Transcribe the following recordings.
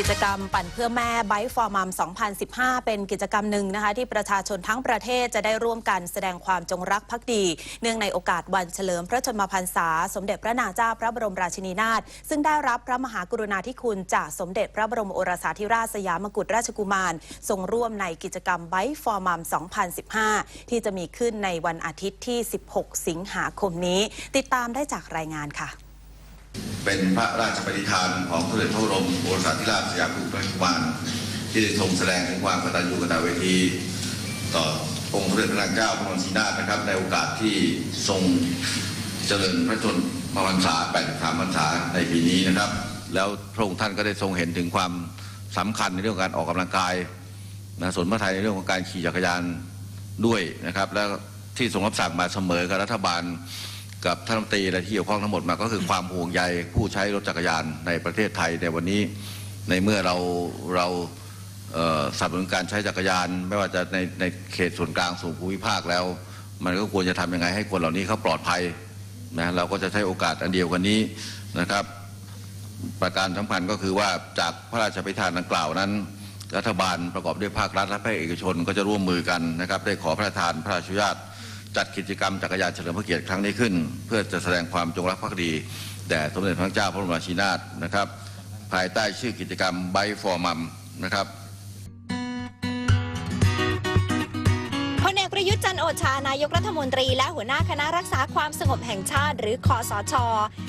กิจกรรมปั่นเพื่อแม่ไบฟอร์มัม 2015 เป็นกิจกรรมหนึ่งนะคะ ที่ประชาชนทั้งประเทศจะได้ร่วมกันแสดงความจงรักภักดี เนื่องในโอกาสวันเฉลิมพระชนมพรรษา สมเด็จพระนางเจ้าพระบรมราชินีนาถซึ่งได้รับพระมหากรุณาธิคุณจากสมเด็จพระบรมโอรสาธิราชสยามกุฎราชกุมาร ทรงร่วมในกิจกรรมไบฟอร์มัม 2015 ที่จะมีขึ้นในวันอาทิตย์ที่ 16 สิงหาคมนี้ ติดตามได้จากรายงานค่ะ เป็นพระราชปณิธานของสมเด็จพระบรมโอรสาธิราชสยามกุฎราชกุมารที่ได้ทรงแสดงถึงความกตัญญูกตเวที ต่อองค์สมเด็จพระนางเจ้าพระบรมศรีนาถนะครับ ในโอกาสที่ทรงเจริญพระชนมพรรษา83พรรษาในปีนี้นะครับ แล้วพระองค์ท่านก็ได้ทรงเห็นถึงความสำคัญในเรื่องการออกกำลังกายนะสนพระไทยในเรื่องของการขี่จักรยานด้วยนะครับ แล้วที่ทรงรับสั่งมาเสมอกับรัฐบาล กับท่านรัฐมนตรีและที่เกี่ยวข้องทั้งหมดมาก็คือความห่วงใยผู้ใช้รถจักรยานในประเทศไทยในวันนี้ในเมื่อเราเราสนับสนุนการใช้จักรยาน ไม่ว่าจะในในเขตส่วนกลางสู่ภูมิภาคแล้ว มันก็ควรจะทำยังไงให้คนเหล่านี้เขาปลอดภัยนะเราก็จะใช้โอกาสอันเดียวกันนี้นะครับ ประการสำคัญก็คือว่าจากพระราชพิธานดังกล่าวนั้น รัฐบาลประกอบด้วยภาครัฐและภาคเอกชนก็จะร่วมมือกันนะครับ ได้ขอพระราชทานพระราชอนุญาต จัดกิจกรรมจักรยานเฉลิมพระเกียรติครั้งนี้ขึ้น เพื่อจะแสดงความจงรักภักดี แด่สมเด็จพระเจ้าพระบรมราชินีนาถนะครับ ภายใต้ชื่อกิจกรรมไบฟอร์มัมนะครับพลเอกประยุทธ์จันโอชานายกรัฐมนตรี และหัวหน้าคณะรักษาความสงบแห่งชาติ หรือคอสช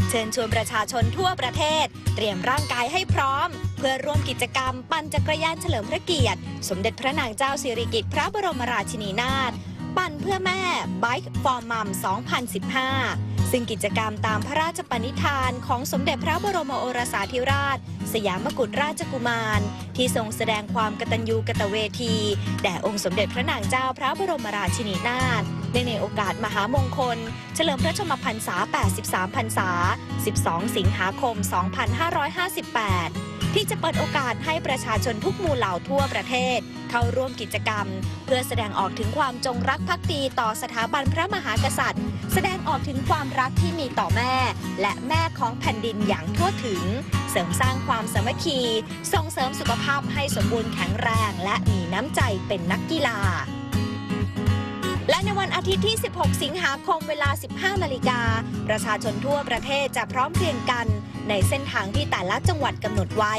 เชิญชวนประชาชนทั่วประเทศ เตรียมร่างกายให้พร้อม เพื่อร่วมกิจกรรม ปั่นจักรยานเฉลิมพระเกียรติ สมเด็จพระนางเจ้าสิริกิติ์พระบรมราชินีนาถ ปั่นเพื่อแม่ Bike for Mom 2015 ซึ่งกิจกรรมตามพระราชปณิธานของสมเด็จพระบรมโอรสาธิราช สยามกุฎราชกุมาร ที่ทรงแสดงความกตัญญูกตเวที แด่องค์สมเด็จพระนางเจ้าพระบรมราชินีนาถเนื่องในโอกาสมหามงคล เฉลิมพระชนมพรรษา 83 พรรษา 12 สิงหาคม 2558 ที่จะเปิดโอกาสให้ประชาชนทุกหมู่เหล่าทั่วประเทศ เข้าร่วมกิจกรรม เพื่อแสดงออกถึงความจงรักภักดีต่อสถาบันพระมหากษัตริย์ แสดงออกถึงความรักที่มีต่อแม่ และแม่ของแผ่นดินอย่างทั่วถึง เสริมสร้างความสามัคคี ส่งเสริมสุขภาพให้สมบูรณ์แข็งแรง และมีน้ำใจเป็นนักกีฬา และในวันอาทิตย์ที่ 16 สิงหาคมเวลา 15 นาฬิกา ประชาชนทั่วประเทศจะพร้อมเพรียงกัน ในเส้นทางที่แต่ละจังหวัดกำหนดไว้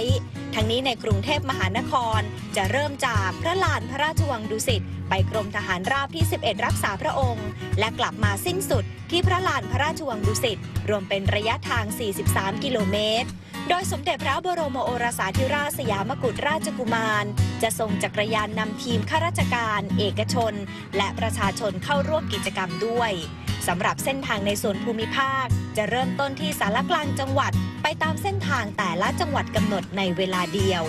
ทั้งนี้ในกรุงเทพมหานคร จะเริ่มจากพระลานพระราชวังดุสิตไปกรมทหารราบที่ 11 รักษาพระองค์ และกลับมาสิ้นสุดที่พระลานพระราชวังดุสิตรวมเป็นระยะทาง 43 กิโลเมตร โดยสมเด็จพระบรมโอรสาธิราชสยามกุฎราชกุมาร จะทรงจักรยานนำทีมข้าราชการ เอกชน และประชาชนเข้าร่วมกิจกรรมด้วยสำหรับเส้นทางในส่วนภูมิภาค จะเริ่มต้นที่สารกลางจังหวัด ไปตามเส้นทางแต่ละจังหวัดกำหนดในเวลาเดียว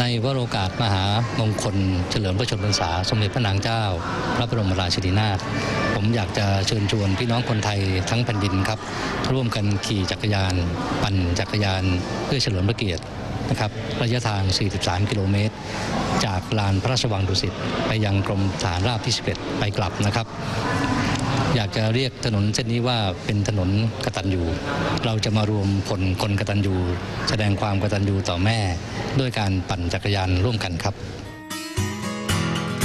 ในวโรกาสมหามงคล เฉลิมพระชนมพรรษา สมเด็จพระนางเจ้า พระบรมราชินีนาถผมอยากจะเชิญชวนพี่น้องคนไทยทั้งแผ่นดินครับ ร่วมกันขี่จักรยาน ปั่นจักรยาน เพื่อเฉลิมพระเกียรตินะครับระยะทาง 43 กิโลเมตร จากลานพระราชวังดุสิตไปยังกรมฐานราบที่ 11 ไปกลับนะครับ อยากจะเรียกถนนเส้นนี้ว่าเป็นถนนกตัญญูเราจะมารวมผลคนกตัญญูแสดงความกตัญญูต่อแม่ ด้วยการปั่นจักรยานร่วมกันครับ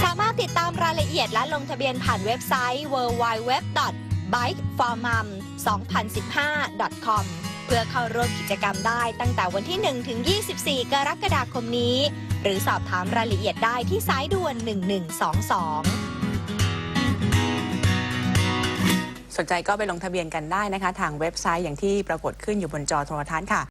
สามารถติดตามรายละเอียดและลงทะเบียนผ่านเว็บไซต์ www.bikeformum2015.com เพื่อเข้าร่วมกิจกรรมได้ตั้งแต่วันที่ 1 ถึง 24 กรกฎาคมนี้ หรือสอบถามรายละเอียดได้ที่สายด่วน 1122 สนใจก็ไปลงทะเบียนกันได้นะคะ ทางเว็บไซต์อย่างที่ปรากฏขึ้นอยู่บนจอโทรทัศน์ค่ะ